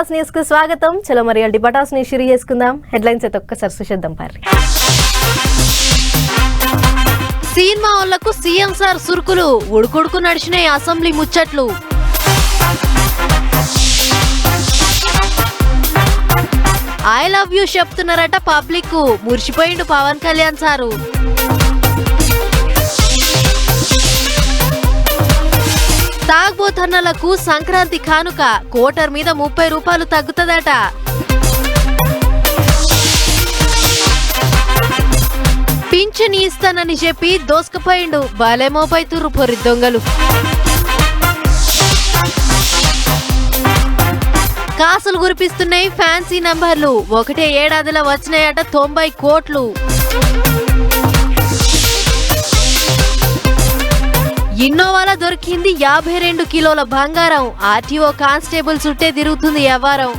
బటాస్ న్యూస్కు స్వాగతం. చలో మరి అంటే బటాస్ న్యూస్ షురు చేసుకుందాం. హెడ్లైన్స్ అయితే ఒక్కసారి చూసేద్దాం పారి సినిమా వాళ్ళకు సీఎం సార్ సురుకులు ఉడుకుడుకు నడిచినాయి అసెంబ్లీ ముచ్చట్లు. ఐ లవ్ యూ చెప్తున్నారట పబ్లిక్ మురిసిపోయిండు పవన్ కళ్యాణ్ సారు. తాగ్బోతన్నలకు సంక్రాంతి కానుక కోటర్ మీద ముప్పై రూపాయలు తగ్గుతుందట. పింఛన్ ఇస్తానని చెప్పి దోసుకుపోయిండు. బాలేమోపైతురు పొరి దొంగలు. కాసులు గురిపిస్తున్నాయి ఫ్యాన్సీ నంబర్లు. ఒకటే ఏడాదిలో వచ్చినాయట తొంభై కోట్లు. ఇన్నోవాల దొరికింది యాభై రెండు కిలోల బంగారం. ఆర్టీఓ కానిస్టేబుల్ చుట్టే తిరుగుతుంది వ్యవహారం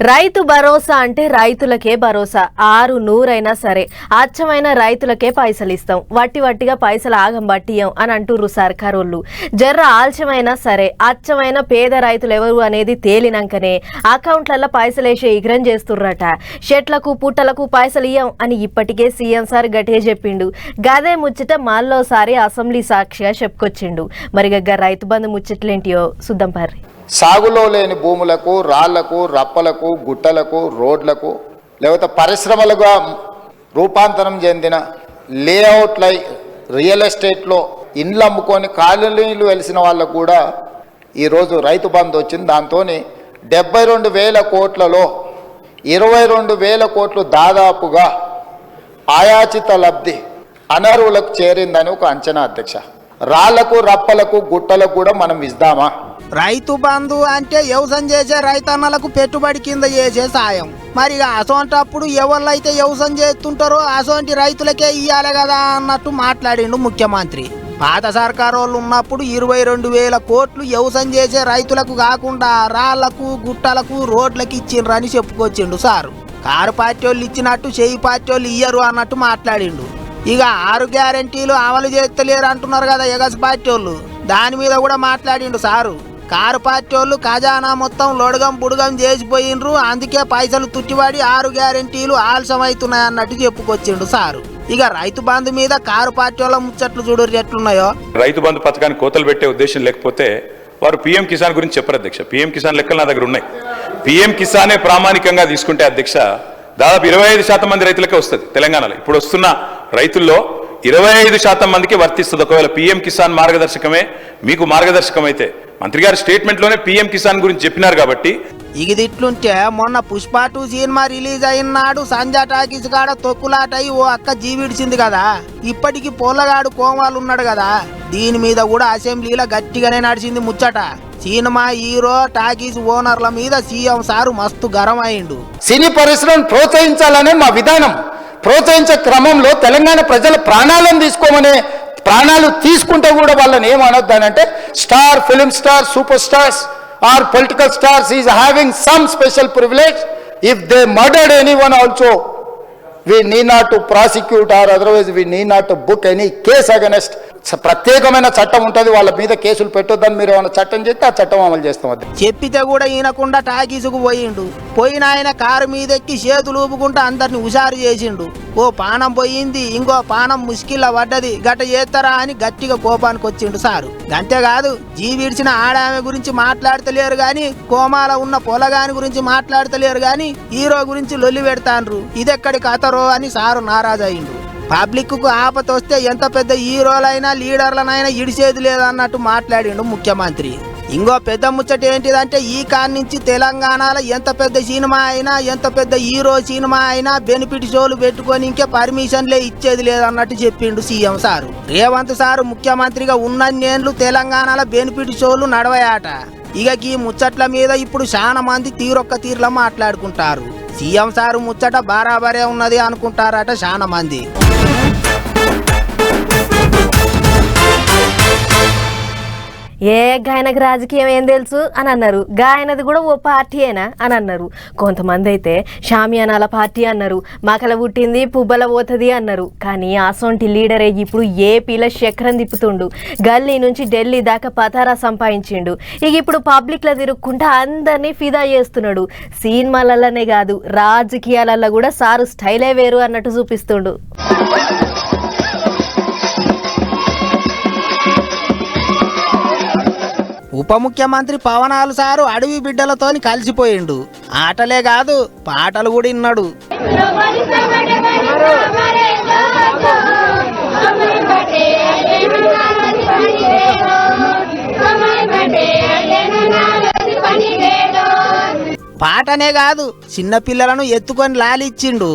రైతు భరోసా అంటే రైతులకే భరోసా. ఆరు నూరైనా సరే. అచ్చమైన రైతులకే పైసలు ఇస్తాం. వట్టి వట్టిగా పైసలు ఆగం బట్టియం అని అంటుర్రు సర్కారోళ్ళు. జర్ర ఆల్చమైనా సరే అచ్చమైన పేద రైతులు ఎవరు అనేది తేలినాకనే అకౌంట్లలో పైసలు వేసే ఇగ్రం చేస్తుర్రట. షెట్లకు పుట్టలకు పైసలు ఇయ్యం అని ఇప్పటికే సీఎం సార్ గట్టిగా చెప్పిండు. గదే ముచ్చట మళ్ళోసారి అసెంబ్లీ సాక్షిగా చెప్పుకొచ్చిండు. మరి గగ్గ రైతు బంధు ముచ్చట్లేంటియో? సుద్దం పర్రి సాగులో లేని భూములకు రాళ్ళకు రప్పలకు గుట్టలకు రోడ్లకు లేకపోతే పరిశ్రమలుగా రూపాంతరం చెందిన లేఅవుట్లై రియల్ ఎస్టేట్లో ఇండ్లు అమ్ముకొని కాలనీలు వెలిసిన వాళ్ళకు కూడా ఈరోజు రైతు బంధు వచ్చింది. దాంతో డెబ్బై రెండు వేల కోట్లలో ఇరవై రెండు వేల కోట్లు దాదాపుగా ఆయాచిత లబ్ధి అనర్హులకు చేరిందని ఒక అంచనా అధ్యక్ష. రాళ్ళకు రప్పలకు గుట్టలకు కూడా మనం ఇద్దామా రైతు బంధు అంటే వ్యవసాయం చేసే రైతన్నలకు పెట్టుబడి కింద చేసే సాయం. మరి ఇక అసోంటప్పుడు ఎవళ్ళైతే వ్యవసాయం చేస్తుంటారో అసోంటి రైతులకే ఇయ్యాలి కదా అన్నట్టు మాట్లాడిండు ముఖ్యమంత్రి. పాత సర్కారు వాళ్ళు ఉన్నప్పుడు ఇరవై రెండు వేల కోట్లు వ్యవసాయం చేసే రైతులకు కాకుండా రాళ్ళకు గుట్టలకు రోడ్లకు ఇచ్చిండ్రని చెప్పుకొచ్చిండు సారు. కారు పార్టీ వాళ్ళు ఇచ్చినట్టు చేయి పార్టీ వాళ్ళు ఇయ్యరు అన్నట్టు మాట్లాడిండు. ఇక ఆరు గ్యారంటీలు అమలు చేస్తలేరు అంటున్నారు కదా ఎగస్ పార్టీ వాళ్ళు. దాని మీద కూడా మాట్లాడిండు సారు. కారు పార్టీ వాళ్ళు ఖజానా మొత్తం లొడగం బుడగం చేసిపోయిండ్రు అందుకే పైసలు తుట్టివాడి ఆరు గ్యారంటీలు ఆలస్యం అవుతున్నాయి అన్నట్టు చెప్పుకొచ్చిండు సారు. ఇక రైతు బంధు మీద కారు పార్టీ వాళ్ళ ముచ్చట్లు చూడు ఎట్లున్నాయో? రైతు బంధు పథకాన్ని కోతలు పెట్టే ఉద్దేశం లేకపోతే వారు పీఎం కిసాన్ గురించి చెప్పరు అధ్యక్ష. పీఎం కిసాన్ లెక్కలు నా దగ్గర ఉన్నాయి. పీఎం కిసానే ప్రామాణికంగా తీసుకుంటే అధ్యక్ష దాదాపు ఇరవై ఐదు శాతం మంది రైతులకే వస్తుంది తెలంగాణలో. ఇప్పుడు వస్తున్న రైతుల్లో ఇరవై ఐదు శాతం మందికి వర్తిస్తుంది. ఒకవేళ పీఎం కిసాన్ మార్గదర్శకమే మీకు మార్గదర్శకం అయితే మంత్రి గారి స్టేట్మెంట్లోనే పీఎం కిసాన్ గురించి చెప్పినారు కాబట్టి. ఇది ఇట్లుంటే మొన్న పుష్ప టూ సినిమా రిలీజ్ అయినాడు. సంజా టాకీస్ కాడ తొక్కులాట అయి ఓ అక్క జీవిడిచింది కదా. ఇప్పటికి పొల్లగాడు కోమాలు ఉన్నాడు కదా. దీని మీద కూడా అసెంబ్లీలో గట్టిగానే నడిచింది ముచ్చట. సినిమా హీరో టాకీస్ ఓనర్ల మీద సీఎం సారు మస్తు గరం అయిండు సినీ పరిశ్రమను ప్రోత్సహించాలనే మా విధానం. ప్రోత్సహించే క్రమంలో తెలంగాణ ప్రజల ప్రాణాలను తీసుకోమనే ప్రాణాలు తీసుకుంటే కూడా వాళ్ళని ఏమనొద్దానంటే star film star super stars or political stars is having some special privilege if they murdered any one also we need not to prosecute or otherwise we need not to book any case against ప్రత్యేకమైన చట్టం ఉంటుంది వాళ్ళ మీద కేసులు పెట్టొద్దని మీరు ఏమైనా చట్టం చేస్తే ఆ చట్టం అమలు చేస్తాం చెప్పితే కూడా ఈయనకుండా టాకీసుకు పోయిండు. పోయిన ఆయన కారు మీదెక్కి చేతులు ఊపుకుంటూ అందరిని హుషారు చేసిండు. ఓ పానం పోయింది ఇంకో పానం ముష్కిల్ల పడ్డది గట్ట చేస్తారా అని గట్టిగా కోపానికి వచ్చిండు సారు. అంతేకాదు జీవిడిచిన ఆడామె గురించి మాట్లాడతలేరు గాని కోమాల ఉన్న పొలగాని గురించి మాట్లాడతలేరు గాని హీరో గురించి లొల్లి పెడతాన్రు ఇదెక్కడి కథరో అని సారు నారాజు అయిండు పబ్లిక్కు ఆపత వస్తే ఎంత పెద్ద హీరోలైనా లీడర్లనైనా ఇడిసేది లేదన్నట్టు మాట్లాడిండు ముఖ్యమంత్రి. ఇంకో పెద్ద ముచ్చట ఏంటిదంటే ఈ కాడ నుంచి తెలంగాణలో ఎంత పెద్ద సినిమా అయినా ఎంత పెద్ద హీరో సినిమా అయినా బెనిఫిట్ షోలు పెట్టుకొని ఇంకే పర్మిషన్లే ఇచ్చేది లేదన్నట్టు చెప్పిండు సీఎం సారు. రేవంత్ సారు ముఖ్యమంత్రిగా ఉన్నన్నేళ్ళు తెలంగాణలో బెనిఫిట్ షోలు నడవయాట. ఇక ఈ ముచ్చట్ల మీద ఇప్పుడు చాలా మంది తీరొక్క తీరులో మాట్లాడుకుంటారు. సీఎం సారు ముచ్చట బారాబరే ఉన్నది అనుకుంటారట చాలా మంది ఏ గాయనకు రాజకీయం ఏం తెలుసు? అని అన్నారు. గాయనది కూడా ఓ పార్టీయేనా? అని అన్నారు. కొంతమంది అయితే షామియానాల పార్టీ అన్నారు. మకల పుట్టింది పుబ్బల పోతుంది అన్నారు. కానీ అసొంటి లీడరే ఇప్పుడు ఏపీలో చక్రం తిప్పుతుండు. గల్లీ నుంచి ఢిల్లీ దాకా పతారా సంపాదించిండు. ఇక ఇప్పుడు పబ్లిక్లో తిరుక్కుంటా అందరినీ ఫిదా చేస్తున్నాడు. సినిమాలలోనే కాదు రాజకీయాలలో కూడా సారు స్టైలే వేరు అన్నట్టు చూపిస్తుండు. ఉప ముఖ్యమంత్రి పవనాలు సారు అడవి బిడ్డలతోని కలిసిపోయిండు. ఆటలే కాదు పాటలు కూడా విన్నాడు పాటనే కాదు చిన్న పిల్లలను ఎత్తుకొని లాలిచ్చిండు.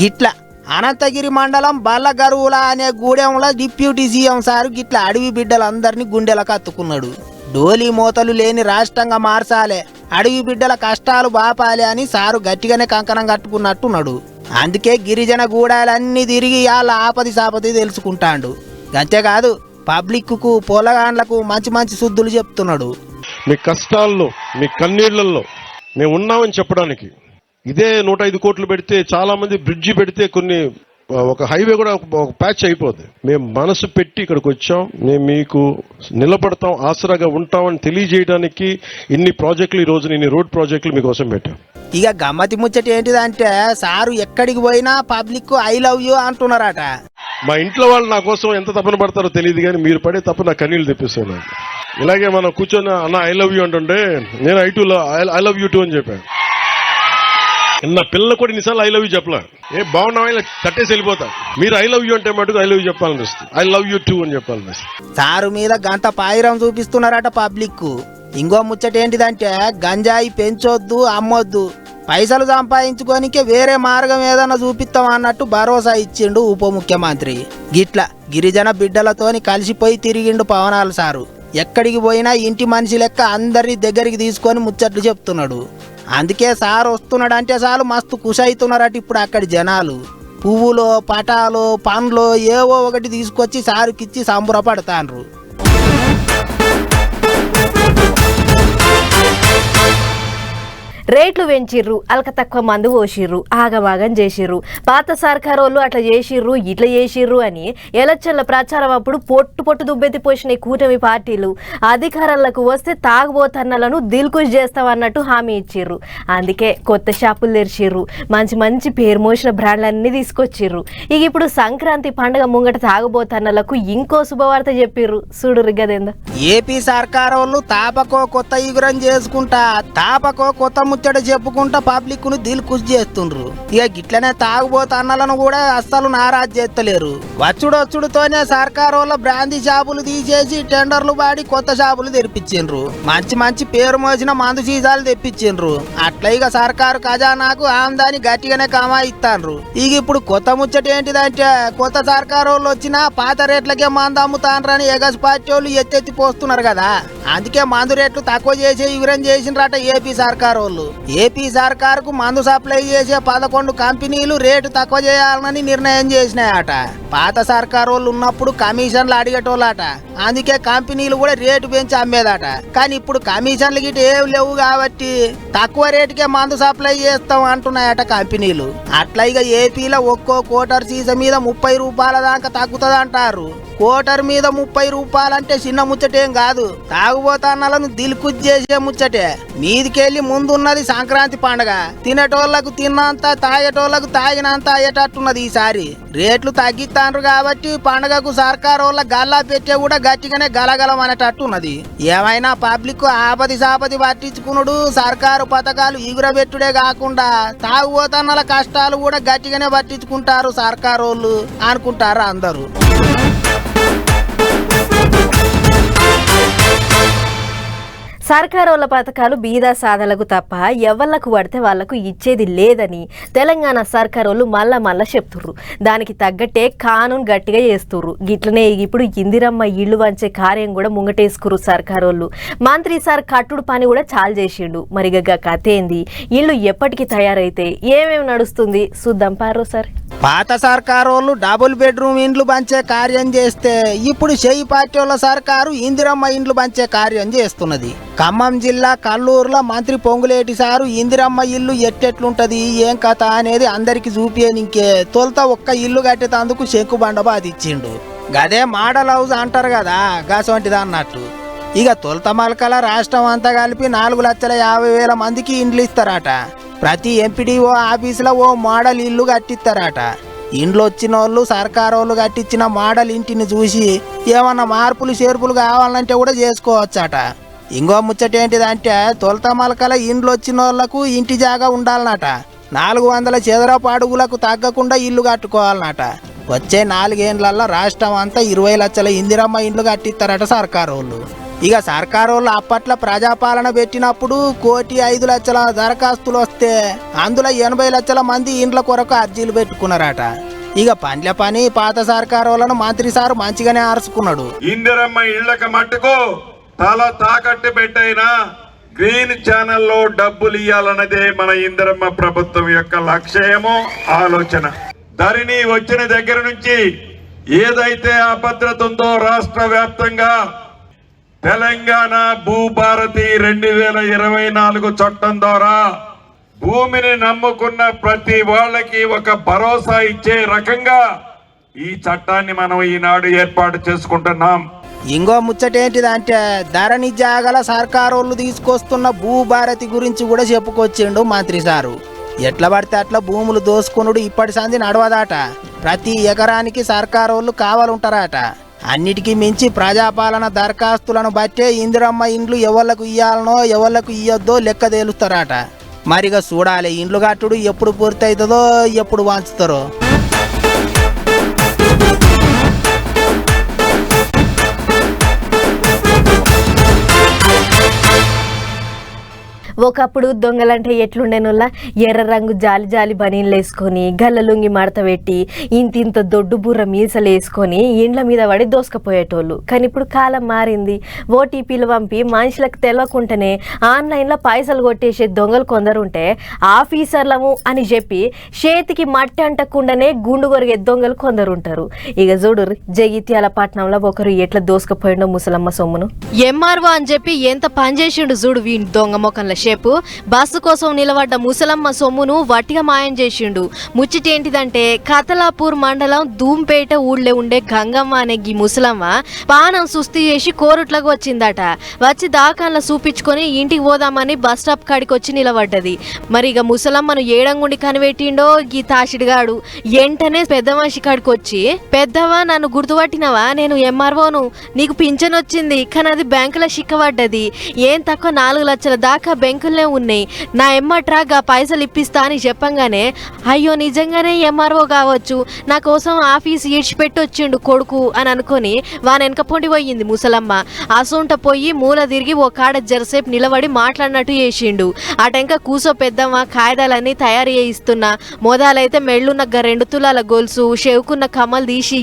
గిట్ల అనంతగిరి మండలం బల్లగరువుల అనే గూడెంలో డిప్యూటీ సీఎం సారు గిట్ల అడవి బిడ్డలందరినీ గుండెలకు అత్తుకున్నాడు డోలీ మూతలు లేని రాష్ట్రంగా మార్చాలే అడవి బిడ్డల కష్టాలు బాపాలి అని సారు గట్టిగానే కంకణం కట్టుకున్నట్టున్నాడు. అందుకే గిరిజన గూడాలన్నీ తిరిగి వాళ్ళ ఆపది సాపది తెలుసుకుంటాడు. అంతేకాదు పబ్లిక్కు పొలగాండ్లకు మంచి మంచి శుద్ధులు చెప్తున్నాడు. మీ కష్టాల్లో మీ కన్నీళ్ళలో మేము ఉన్నామని చెప్పడానికి. ఇదే నూట ఐదు కోట్లు పెడితే చాలా మంది బ్రిడ్జి పెడితే కొన్ని ఒక హైవే కూడా ఒక ప్యాచ్ అయిపోద్ది. మేము మనసు పెట్టి ఇక్కడికి వచ్చాం. మేము మీకు నిలబడతాం ఆసరాగా ఉంటామని తెలియజేయడానికి ఇన్ని ప్రాజెక్టులు ఈ రోజు ఇన్ని రోడ్ ప్రాజెక్టులు మీకోసం పెట్టాం. ఇక గమ్మతి ముచ్చట ఏంటిదంటే సారు ఎక్కడికి పోయినా పబ్లిక్ ఐ లవ్ యూ అంటున్నారట. మా ఇంట్లో వాళ్ళు నా కోసం ఎంత తపన పడతారో తెలియదు కానీ మీరు పడే తప్ప నా కన్నీళ్ళు తెప్పిస్తాను ఇలాగే మనం కూర్చొని అన్న ఐ లవ్ యూ అంటుంటే నేను I too I love you too అని చెప్పాను నా పిల్లలు కూడా ఇన్నిసార్లు ఐ లవ్ యూ చెప్పలే? ఏ బాగున్నావా? ఇలా తట్టేసి వెళ్ళిపోతా. మీరు ఐ లవ్ యూ అంటే మటుకు I love you I love you too అని చెప్పాలనిపిస్తుంది. సారు మీద గంత పాయిరం చూపిస్తున్నారట పబ్లిక్ ఇంకో ముచ్చట ఏంటిదంటే గంజాయి పెంచొద్దు అమ్మొద్దు. పైసలు సంపాదించుకోనికే వేరే మార్గం ఏదన్నా చూపిస్తాం అన్నట్టు భరోసా ఇచ్చిండు ఉప ముఖ్యమంత్రి. గిట్ల గిరిజన బిడ్డలతోని కలిసిపోయి తిరిగిండు పవనాలు సారు. ఎక్కడికి పోయినా ఇంటి మనిషి లెక్క అందరి దగ్గరికి తీసుకొని ముచ్చట్లు చెప్తున్నాడు. అందుకే సార్ వస్తున్నాడంటే చాలు మస్తు కుషయితున్నారట ఇప్పుడు అక్కడి జనాలు. పువ్వులు పటాలు పండ్లు ఏవో ఒకటి తీసుకొచ్చి సారుకిచ్చి సంబురపడతాన్రు. రేట్లు పెంచిర్రు అలక తక్కువ మందు పోసిర్రు ఆగమాగం చేసిర్రు. పాత సర్కారు వాళ్ళు అట్లా చేసిర్రు ఇట్లా చేసిర్రు అని ఎలక్షన్ల ప్రచారం అప్పుడు పొట్టు పొట్టు దుబ్బెత్తి పోసిన కూటమి పార్టీలు. అధికారంలోకి వస్తే తాగుబోతన్నలను దిల్కుష్ చేస్తామన్నట్టు హామీ ఇచ్చిర్రు. అందుకే కొత్త షాపులు తెరిచిర్రు. మంచి మంచి పేరు మోసిన బ్రాండ్లన్నీ తీసుకొచ్చిర్రు. ఇక ఇప్పుడు సంక్రాంతి పండుగ ముంగట తాగుబోతన్నలకు ఇంకో శుభవార్త చెప్పిర్రు. చూడు రిగ్గదేందో. ఏపీ సర్కారోళ్ళు వాళ్ళు తాపకో కొత్త ఇగురం చేసుకుంటా తాపకో కొత్త ముచ్చట చెప్పుకుంటా పబ్లిక్ను దిల్ ఖుషి చేస్తుండ్రు. ఇక గిట్లనే తాగుబోతు అన్నలను కూడా అస్సలు నారాజ్ చేస్తలేరు. వచ్చుడు వచ్చుడుతోనే సర్కార్ వాళ్ళ బ్రాందీ షాపులు తీసేసి టెండర్లు పాడి కొత్త షాపులు తెరిపించిండ్రు. మంచి మంచి పేరు మోసిన మందు సీసాలు తెప్పించిండ్రు. అట్లా ఇక సర్కారు ఖజానాకు ఆమ్దాని గట్టిగానే కమాయిస్తాండ్రు ఇక ఇప్పుడు కొత్త ముచ్చట ఏంటిదంటే కొత్త సర్కారు వాళ్ళు వచ్చినా పాత రేట్లకే మందు అమ్ముతాండ్రని ఎగస్ పార్టీ వాళ్ళు ఎత్తెత్తి పోస్తున్నారు కదా. అందుకే మందు రేట్లు తక్కువ చేసే వివరం చేసినరట ఏపీ సర్కార్ వాళ్ళు. ఏపీ సర్కారుకు మందు సప్లై చేసే పదకొండు కంపెనీలు రేటు తక్కువ చేయాలని నిర్ణయం చేసినాయట. పాత సర్కార్ వాళ్ళు ఉన్నప్పుడు కమిషన్లు అడిగేటోళ్ళట. అందుకే కంపెనీలు కూడా రేటు పెంచి అమ్మేదట. కానీ ఇప్పుడు కమిషన్లు గిట్ట ఏం లేవు కాబట్టి తక్కువ రేటుకే మందు సప్లై చేస్తాం అంటున్నాయట కంపెనీలు. అట్లా ఇక ఏపీలో ఒక్కో కోటర్ సీస మీద ముప్పై రూపాయల దాకా తగ్గుతుంది అంటారు కోటర్ మీద ముప్పై రూపాయలంటే చిన్న ముచ్చటేం కాదు. తాగుబోతాన్నలను దిల్కుజ్ చేసే ముచ్చటే. మీదికెళ్ళి ముందున్నది సంక్రాంతి పండగ. తినేటోళ్ళకు తిన్నంత తాగేటోళ్ళకు తాగినంత అయ్యేటట్టున్నది ఈసారి. రేట్లు తగ్గిస్తాండ్రు కాబట్టి పండగకు సర్కారు వాళ్ళ గల్లా పెట్టే కూడా గట్టిగానే గలగలం అనేటట్టున్నది. ఏమైనా పబ్లిక్ ఆపది సాపది పట్టించుకునుడు సర్కారు పథకాలు ఎగురబెట్టుడే కాకుండా తాగుబోతన్నల కష్టాలు కూడా గట్టిగానే పట్టించుకుంటారు సర్కారు వాళ్ళు అనుకుంటారు అందరూ. సర్కారోళ్ళ పథకాలు బీదా సాధలకు తప్ప ఎవళ్ళకు పడితే వాళ్ళకు ఇచ్చేది లేదని తెలంగాణ సర్కారోళ్ళు మళ్ళా మళ్ళా చెప్తుర్రు. దానికి తగ్గట్టే కానూన్ గట్టిగా చేస్తుర్రు. గిట్లనే ఇప్పుడు ఇందిరమ్మ ఇళ్ళు వంచే కార్యం కూడా ముంగటేసుకురు సర్కారోళ్ళు. మంత్రి సార్ కట్టుడు పని కూడా చాలు చేసిండు. మరిగగా కథ ఏంది? ఇల్లు ఎప్పటికి తయారైతే ఏమేమి నడుస్తుంది? చూద్దాం పారో సార్. పాత సర్కారోళ్ళు డబుల్ బెడ్రూమ్ ఇండ్లు పంచే కార్యం చేస్తే ఇప్పుడు చేయి పార్టీ వాళ్ళ సర్కారు ఇందిరమ్మ ఇండ్లు పంచే కార్యం చేస్తున్నది. ఖమ్మం జిల్లా కల్లూరులో మంత్రి పొంగులేటి సారు ఇందిరమ్మ ఇల్లు ఎట్టెట్లుంటది? ఏం కథ? అనేది అందరికి ఇంకే తొలుత ఒక్క ఇల్లు కట్టేటందుకు శంకు బండ బాధిచ్చిండు గదే మోడల్ హౌస్ అంటారు కదా గసవంటిది అన్నట్టు. ఇక తొలుత మలకల రాష్ట్రం అంతా కలిపి నాలుగు లక్షల యాభై వేల మందికి ఇండ్లు ఇస్తారట. ప్రతి ఎంపీడీఓ ఆఫీసులో ఓ మోడల్ ఇల్లు కట్టిస్తారట. ఇండ్లు వచ్చిన వాళ్ళు సర్కారు వాళ్ళు కట్టించిన మోడల్ ఇంటిని చూసి ఏమన్నా మార్పులు చేర్పులు కావాలంటే కూడా చేసుకోవచ్చట. ఇంకో ముచ్చట ఏంటిదంటే తొలత మలకల ఇండ్లు వచ్చిన వాళ్ళకు ఇంటి జాగా ఉండాలన్నట నాలుగు వందల చదరపు అడుగులకు తగ్గకుండా ఇల్లు కట్టుకోవాలన్నట వచ్చే నాలుగేండ్లల్లో రాష్ట్రం అంతా ఇరవై లక్షల ఇందిరమ్మ ఇండ్లు కట్టిస్తారట సర్కారు వాళ్ళు ఇక సర్కారు వాళ్ళు అప్పట్లో ప్రజాపాలన పెట్టినప్పుడు కోటి ఐదు లక్షల దరఖాస్తులు వస్తే అందులో ఎనభై లక్షల మంది ఇండ్ల కొరకు అర్జీలు పెట్టుకున్నారట. ఇక పండ్ల పని పాత సర్కారు వాళ్ళను మంత్రి సారు మంచిగానే అరుచుకున్నాడు ఇందిరమ్మ ఇళ్ళకు మట్టుకు తల తాకట్టు పెట్టైనా గ్రీన్ ఛానల్లో డబ్బులు ఇవ్వాలన్నదే మన ఇందిరమ్మ ప్రభుత్వం యొక్క లక్ష్యము ఆలోచన. ధరణి వచ్చిన దగ్గర నుంచి ఏదైతే అభద్రత ఉందో రాష్ట్ర వ్యాప్తంగా తెలంగాణ భూభారతి రెండు వేల ఇరవై నాలుగు చట్టం ద్వారా భూమిని నమ్ముకున్న ప్రతి వాళ్ళకి ఒక భరోసా ఇచ్చే రకంగా ఈ చట్టాన్ని మనం ఈనాడు ఏర్పాటు చేసుకుంటున్నాం. ఇంకో ముచ్చటేంటిదంటే ధరణి జాగల సర్కారోళ్ళు తీసుకొస్తున్న భూభారతి గురించి కూడా చెప్పుకొచ్చిండు మంత్రి సారు. ఎట్ల పడితే అట్లా భూములు దోసుకునుడు ఇప్పటి సంధి నడవదాట. ప్రతి ఎకరానికి సర్కారోళ్ళు కావాలంటారట. అన్నిటికీ మించి ప్రజాపాలన దరఖాస్తులను బట్టే ఇందిరమ్మ ఇండ్లు ఎవళ్ళకు ఇయ్యాలనో ఎవళ్ళకు ఇయ్యొద్దో లెక్క తేలుస్తారట. మరిగా చూడాలి ఇండ్లు కట్టుడు ఎప్పుడు పూర్తవుతుందో ఎప్పుడు వాంచుతారో. ఒకప్పుడు దొంగలంటే ఎట్లుండేనోళ్ళ ఎర్ర రంగు జాలి జాలి బనీన్లు వేసుకొని గల్లలుంగి మడత పెట్టి ఇంత ఇంత దొడ్డు బుర్ర మీసలు వేసుకొని ఇండ్ల మీద పడి దోసుకపోయేటోళ్ళు. కానీ ఇప్పుడు కాలం మారింది. ఓటీపీలు పంపి మనుషులకు తెలియకుండానే ఆన్లైన్లో పైసలు కొట్టేసే దొంగలు కొందరు ఉంటే ఆఫీసర్లము అని చెప్పి చేతికి మట్టి అంటకుండానే గుండు కొరిగే దొంగలు కొందరు ఉంటారు ఇక చూడు జగిత్యాల పట్టణంలో ఒకరు ఎట్లా దోసుకపోయిండో ముసలమ్మ సొమ్మును? ఎంఆర్ఓ అని చెప్పి ఎంత పని చేసిండు చూడు వీని దొంగ మొఖంలో. షేపు బస్సు కోసం నిలబడ్డ ముసలమ్మ సొమ్మును వట్టిగా మాయం చేసిండు. ముచ్చటేంటిదంటే కతలాపూర్ మండలం ధూంపేట ఊళ్ళో ఉండే గంగమ్మ అనే గీ ముసలమ్మ పానం సుస్థి చేసి కోరుట్లకు వచ్చిందట. వచ్చి దాకాన్ల చూపించుకొని ఇంటికి పోదామని బస్ స్టాప్ కాడికి వచ్చి నిలబడ్డది. మరి ఇక ముసలమ్మను ఏడంగుండి కనిపెట్టిండో గీ తాషిడిగాడు ఎంటనే పెద్ద మనిషి కాడికి వచ్చి పెద్దవా నన్ను గుర్తుపట్టినవా? నేను ఎంఆర్ఓను. నీకు పింఛన్ వచ్చింది కానీ అది బ్యాంకులో సిక్కబడ్డది. ఏం తక్కువ నాలుగు లక్షల దాకా బ్యాంకులనే ఉన్నాయి. నా ఎమ్మట్రాగా పైసలు ఇప్పిస్తా అని చెప్పంగానే అయ్యో నిజంగానే ఎంఆర్ఓ కావచ్చు. నా కోసం ఆఫీస్ ఈడ్చిపెట్టొచ్చిండు కొడుకు అని అనుకొని వాని వెనక పొండి పోయింది ముసలమ్మ. అసొంట పోయి మూల తిరిగి ఓ కాడ జరసేపు నిలబడి మాట్లాడినట్టు చేసిండు. అటెంక కూసో పెద్దమ్మ కాగితాలన్నీ తయారు చేయిస్తున్నా మోదాలైతే మెళ్ళున్న రెండు తులాల గొలుసు షెవుకున్న కమ్మలు తీసి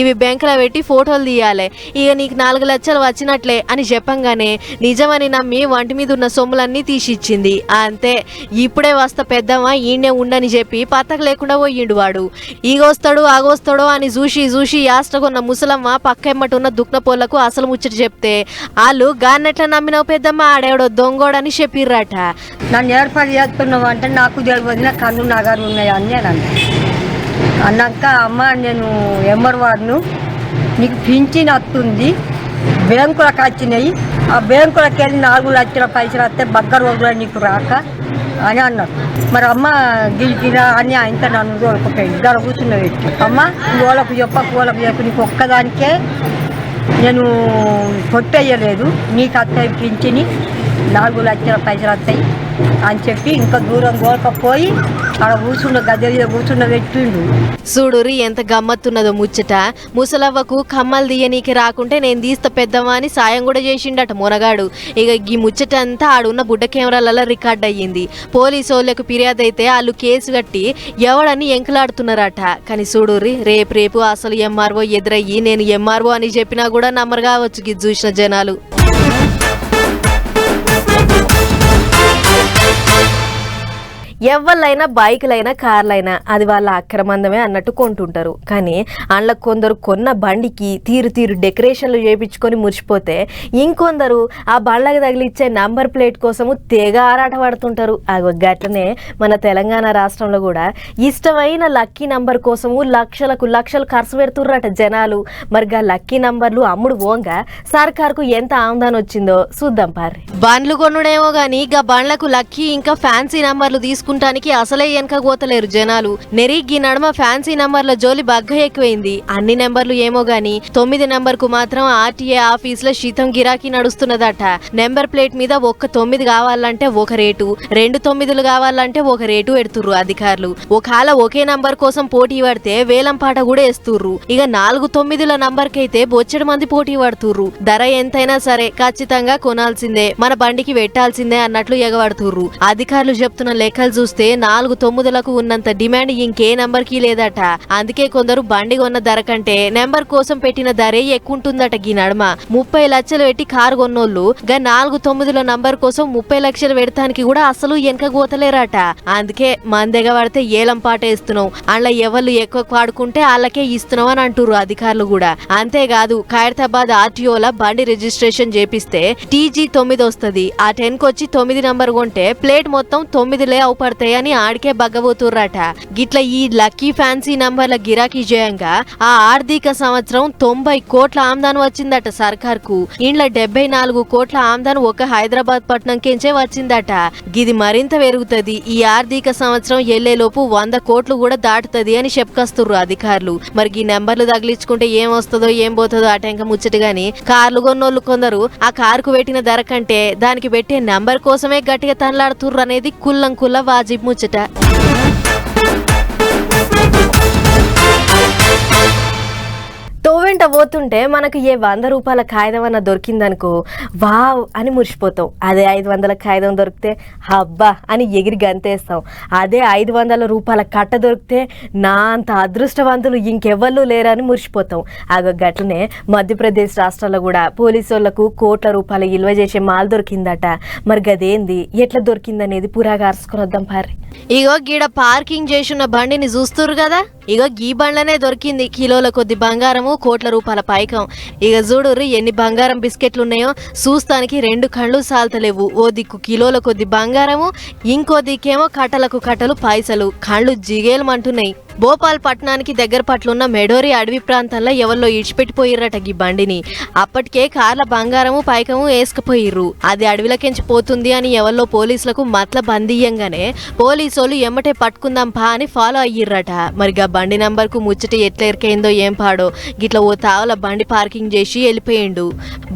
ఇవి బ్యాంకులో పెట్టి ఫోటోలు తీయాలి. ఇక నీకు నాలుగు లక్షలు వచ్చినట్లే అని చెప్పంగానే నిజమని నమ్మి వంటి మీద ఉన్న సొమ్ములన్నీ తీసిచ్చింది. అంతే ఇప్పుడే వస్తా పెద్దమ్మ ఈయనే ఉండని చెప్పి పత్తకు లేకుండా పోయిండు వాడు. ఈగొస్తాడు ఆగొస్తాడో అని చూసి చూసి యాస్టకున్న ముసలమ్మ పక్క ఎమ్మటి ఉన్న దుక్నపోళ్ళకు అసలు ముచ్చట చెప్తే వాళ్ళు గాన్నెట్లా నమ్మినావు పెద్దమ్మ? ఆడేవాడో దొంగోడని చెప్పిర్రట. నన్ను ఏర్పాటు చేస్తున్నావు అంటే నాకు తెలియదు కన్ను నగరు ఉన్నాయి అని నేను అన్నాక అమ్మ నేను ఎంబర్ వాడును నీకు పింఛన్ వస్తుంది బ్యాంకులకు వచ్చినాయి ఆ బ్యాంకులకు వెళ్ళి నాలుగు లక్షల పైసలు వస్తే బగ్గ రోజులు నీకు రాక అని అన్నారు. మరి అమ్మ గిరికిరా అని ఆయనతో నన్ను తోలుకుపోయింది ఇద్దరు కూర్చున్న వ్యక్తి అమ్మ నువ్వు వాళ్ళకు చెప్పకు వాళ్ళకు చెప్పు నీకు ఒక్కదానికే నేను కొట్టేయలేదు. నీకు వస్తాయి పింఛని నాలుగు లక్షల పైసలు వస్తాయి అని చెప్పి ఇంకా దూరం కోల్కపోయి అక్కడ కూర్చున్న గద్దె కూర్చున్న పెట్టిండు. చూడురి ఎంత గమ్మత్తున్నదో ముచ్చట. ముసలవ్వకు కమ్మలు తీయనీకి రాకుంటే నేను తీస్తా పెద్దవా అని సాయం కూడా చేసిండట మునగాడు. ఇక ఈ ముచ్చట అంతా ఆడున్న బుడ్డ కెమెరాలలో రికార్డ్ అయ్యింది. పోలీసు వాళ్ళకు ఫిర్యాదు అయితే వాళ్ళు కేసు కట్టి ఎవడని ఎంకలాడుతున్నారట. కానీ చూడుర్రి రేపు రేపు అసలు ఎంఆర్ఓ ఎదురయ్యి నేను ఎంఆర్ఓ అని చెప్పినా కూడా నమ్మరు కావచ్చు ఇది చూసిన జనాలు. ఎవళ్ళైనా బైకులైనా కార్లైనా అది వాళ్ళ అక్రమందమే అన్నట్టు కొంటుంటారు. కానీ అందులో కొందరు కొన్న బండికి తీరు తీరు డెకరేషన్లు చేయించుకొని మురిసిపోతే ఇంకొందరు ఆ బండ్లకు తగిలిచ్చే నంబర్ ప్లేట్ కోసము తెగ ఆరాట పడుతుంటారు. గట్లనే మన తెలంగాణ రాష్ట్రంలో కూడా ఇష్టమైన లక్కీ నంబర్ కోసము లక్షలకు లక్షలు ఖర్చు పెడుతుర్రట జనాలు. మరి గా లక్కీ నంబర్లు అమ్ముడు పోంగా సర్కార్కు ఎంత ఆమదానం వచ్చిందో చూద్దాం పారి బండ్లు కొనుడేమో గాని గా బండ్లకు లక్కీ ఇంకా ఫ్యాన్సీ నంబర్లు తీసుకుంటానికి అసలే వెనక జనాలు. నెరిగి నడమ ఫ్యాన్సీ నంబర్ల జోలి బగ్గ ఎక్కువైంది. అన్ని నెంబర్లు ఏమో గాని తొమ్మిది నెంబర్కు మాత్రం ఆర్టీఏ ఆఫీస్లో శీతం గిరాకీ నడుస్తున్నదట. నెంబర్ ప్లేట్ మీద ఒక్క తొమ్మిది కావాలంటే ఒక రేటు రెండు తొమ్మిదిలు కావాలంటే ఒక రేటు ఎడుతుర్రు అధికారులు. ఒకవేళ ఒకే నంబర్ కోసం పోటీ పడితే వేలం పాట కూడా వేస్తుర్రు ఇక నాలుగు తొమ్మిదిల నంబర్ కైతే బొచ్చడి మంది పోటీ పడుతుర్రు. ధర ఎంతైనా సరే ఖచ్చితంగా కొనాల్సిందే మన బండికి పెట్టాల్సిందే అన్నట్లు ఎగబడుతుర్రు. అధికారులు చెప్తున్న లెక్కలు చూస్తే నాలుగు తొమ్మిదిలకు ఉన్నంత డిమాండ్ ఇంకే నంబర్కి లేదట. అందుకే కొందరు బండి కొన్న ధర కంటే నెంబర్ కోసం పెట్టిన ధరే ఎక్కువ ఉంటుందట గీ నడమ. ముప్పై లక్షలు పెట్టి కారు కొన్నోళ్ళు గా నాలుగు తొమ్మిదిల నంబర్ కోసం ముప్పై లక్షలు పెడతానికి కూడా అసలు వెనక పోతలేరట అందుకే మన దగ్గర పడితే ఏలం పాట ఇస్తున్నావు అందులో ఎవరు ఎక్కువ వాడుకుంటే వాళ్ళకే ఇస్తున్నాం అని అంటుర్రు అధికారులు కూడా. అంతేకాదు ఖైరతాబాద్ ఆర్టీఓల బండి రిజిస్ట్రేషన్ చేపిస్తే టీజీ తొమ్మిది వస్తది. ఆ టెన్ వచ్చి తొమ్మిది నంబర్ కొంటే ప్లేట్ మొత్తం తొమ్మిదిలే అవుపడతాయి. పడతాయని ఆడికే బగ్గబోతుర్రట. గిట్ల ఈ లక్కీ ఫ్యాన్సీ నంబర్ల గిరాకీ జయంగా ఆ ఆర్థిక సంవత్సరం తొంభై కోట్ల ఆమ్దాన్ వచ్చిందట సర్కార్కు ఇండ్ల డెబ్బై నాలుగు కోట్ల ఆమ్దాన్ ఒక హైదరాబాద్ పట్టణం కెంచే వచ్చిందట. గిది మరింత పెరుగుతది. ఈ ఆర్థిక సంవత్సరం ఎల్లేలోపు వంద కోట్లు కూడా దాటుతది అని చెప్పుకొస్తుర్రు అధికారులు. మరి ఈ నెంబర్లు తగిలించుకుంటే ఏం వస్తుందో ఏం పోతుందో ఆటంక ముచ్చట గాని కార్లు కొన్నోళ్ళు కొందరు ఆ కారుకు పెట్టిన ధర కంటే దానికి పెట్టే నెంబర్ కోసమే గట్టిగా తనలాడుతుర్రు అనేది కుల్లం కుల్ల রাজীব মুচেটা ముచ్చట తోవెంట పోతుంటే మనకు ఏ వంద రూపాయల కాగితం అన్న దొరికిందనుకో వావ్ అని మురిసిపోతాం. అదే ఐదు వందల కాగితం దొరికితే హబ్బా అని ఎగిరి గంతేస్తాం. అదే ఐదు వందల రూపాయల కట్ట దొరికితే నా అంత అదృష్టవంతులు ఇంకెవ్వరు లేరని మురిసిపోతాం. అగో గట్లనే మధ్యప్రదేశ్ రాష్ట్రంలో కూడా పోలీసు వాళ్ళకు కోట్ల రూపాయల విలువ చేసే మాల్ దొరికిందట. మరి గదేంది? ఎట్లా దొరికిందనేది పురాగా అరుచుకుని వద్దాం పారి ఇగో గీడ పార్కింగ్ చేసిన బండిని చూస్తురు కదా? ఇగో గీ బండ్లనే దొరికింది. కిలోల కొద్ది బంగారము కోట్ల రూపాయల పైకం. ఇక చూడుర్రి ఎన్ని బంగారం బిస్కెట్లు ఉన్నాయో చూస్తానికి రెండు కళ్ళు సాల్తలేవు. ఓ దిక్కు కిలోల కొద్ది బంగారము ఇంకో దిక్కేమో కట్టలకు కట్టలు పైసలు. కళ్ళు జిగేలమంటున్నాయి. భోపాల్ పట్టణానికి దగ్గర పట్లున్న మెడోరి అడవి ప్రాంతంలో ఎవరిలో ఇడిచిపెట్టిపోయిర్రట ఈ బండిని. అప్పటికే కార్ల బంగారము పైకము వేసుకుపోయిర్రు. అది అడవిలకెంచి పోతుంది అని ఎవరిలో పోలీసులకు మతల బందీయంగానే పోలీసోళ్ళు ఎమ్మటే పట్టుకుందాం పా అని ఫాలో అయ్యిర్రట. మరి గా బండి నంబర్కు ముచ్చట ఎట్లా ఎరికైందో ఏం పాడో. గిట్ల ఓ తావల బండి పార్కింగ్ చేసి వెళ్ళిపోయిండు.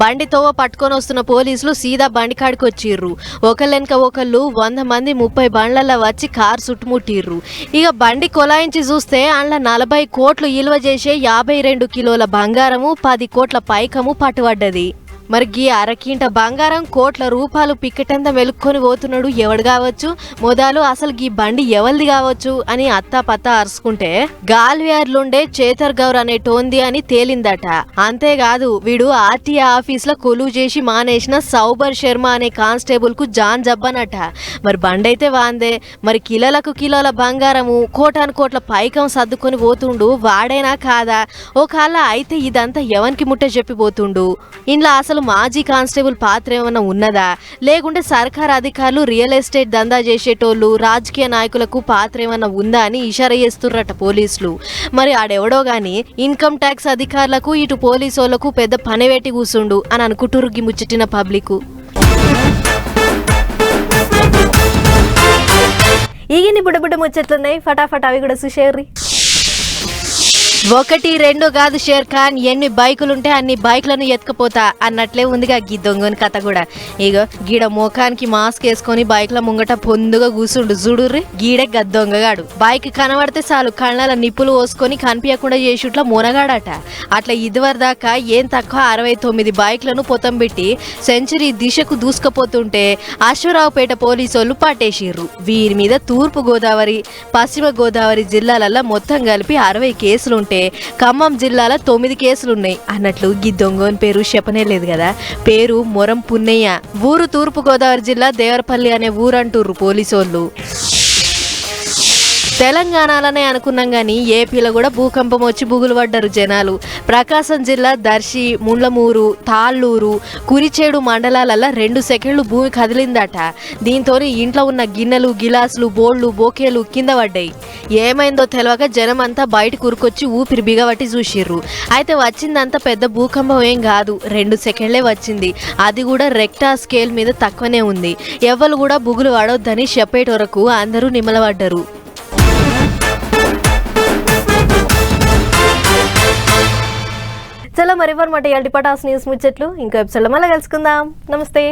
బండి తోవ పట్టుకొని వస్తున్న పోలీసులు సీదా బండి కాడికి వచ్చిర్రు ఒకళ్ళెనక ఒకళ్ళు వంద మంది ముప్పై బండ్లలో వచ్చి కారు చుట్టుముట్టిర్రు. ఇక బండి కొలాయించి చూస్తే అండ్ల నలభై కోట్లు విలువ చేసే యాభై రెండు కిలోల బంగారము పది కోట్ల పైకము పట్టుబడ్డది. మరి గీ అరకింట బంగారం కోట్ల రూపాయలు పిక్కటంత వెలుక్కొని పోతున్నాడు ఎవడు కావచ్చు? మొదలు అసలు గీ బండి ఎవరిది కావచ్చు? అని అత్తా పత్తా అరుచుకుంటే గాల్వియార్లుండే చేతర్ గౌర్ అనే టోంది అని తేలిందట. అంతేకాదు వీడు ఆర్టీఏ ఆఫీస్లో కొలువు చేసి మానేసిన సౌబర్ శర్మ అనే కానిస్టేబుల్కు జాన్ జబ్బనట. మరి బండి అయితే వాందే. మరి కిలోలకు కిలోల బంగారము కోటాను కోట్ల పైకం సర్దుకొని పోతుండు వాడేనా కాదా? ఒకవేళ అయితే ఇదంతా ఎవరికి ముట్ట చెప్పిపోతుండు? ఇంట్లో అసలు మాజీ కానిస్టేబుల్ పాత్ర ఏమైనా ఉన్నదా? లేకుంటే సర్కార్ అధికారులు రియల్ ఎస్టేట్ దందా చేసేటోళ్ళు రాజకీయ నాయకులకు పాత్ర ఏమైనా ఉందా అని ఇషారా చేస్తుర్రట పోలీసులు. మరి ఆడెవడో గాని ఇన్కమ్ ట్యాక్స్ అధికారులకు ఇటు పోలీసోళ్ళకు పెద్ద పని పెట్టి కూసుండు అని అనుకుంటురు ముచ్చటిన పబ్లిక్. ఈగిని బుడబుడ ముచ్చట్లున్నాయి. ఫటాఫట్ అవి కూడా చూసేర్రి. ఒకటి రెండు కాదు షేర్ ఖాన్. ఎన్ని బైకులుంటే అన్ని బైకులను ఎత్తుకపోతా అన్నట్లే ఉందిగా గీ దొంగని కథ కూడా. ఇగో గీడ ముఖానికి మాస్క్ వేసుకొని బైక్ల ముంగట పొందుగా కూసుండు. జుడుర్రి గీడే గద్దొంగగాడు బైక్ కనబడితే చాలు కళ్ళల నిప్పులు పోసుకొని కనిపించకుండా చేసిట్లా మునగాడట. అట్లా ఇదివర దాకా ఏం తక్కువ అరవై తొమ్మిది బైక్లను పొతం పెట్టి సెంచరీ దిశకు దూసుకుపోతుంటే అశ్వరావుపేట వాళ్ళు పట్టేసిర్రు. వీరి మీద తూర్పు గోదావరి పశ్చిమ గోదావరి జిల్లాలలో మొత్తం కలిపి అరవై అంటే ఖమ్మం జిల్లాలో తొమ్మిది కేసులున్నాయి. అన్నట్లు ఈ దొంగని పేరు చెప్పనే లేదు కదా. పేరు మొరం పున్నయ్య. ఊరు తూర్పు గోదావరి జిల్లా దేవరపల్లి అనే ఊరంటుర్రు పోలీసోళ్ళు. తెలంగాణలోనే అనుకున్నాం కానీ ఏపీలో కూడా భూకంపం వచ్చి బుగులు పడ్డారు జనాలు. ప్రకాశం జిల్లా దర్శి ముండ్లమూరు తాళ్ళూరు కురిచేడు మండలాలలో రెండు సెకండ్లు భూమి కదిలిందట. దీంతో ఇంట్లో ఉన్న గిన్నెలు గిలాసులు బోళ్ళు బోకేలు కింద పడ్డాయి. ఏమైందో తెలియక జనం అంతా బయట కురుకొచ్చి ఊపిరి బిగబట్టి చూసిర్రు. అయితే వచ్చిందంతా పెద్ద భూకంపం ఏం కాదు. రెండు సెకండ్లే వచ్చింది. అది కూడా రెక్టా స్కేల్ మీద తక్కువనే ఉంది. ఎవరు కూడా బుగులు పడొద్దని చెప్పేట వరకు అందరూ నిమలబడ్డారు చలో మరి మరి మాట ఇవాళ పటాస్ న్యూస్ ముచ్చట్లు? ఇంకో ఎపిసోడ్లో మళ్ళీ కలుసుకుందాం. నమస్తే.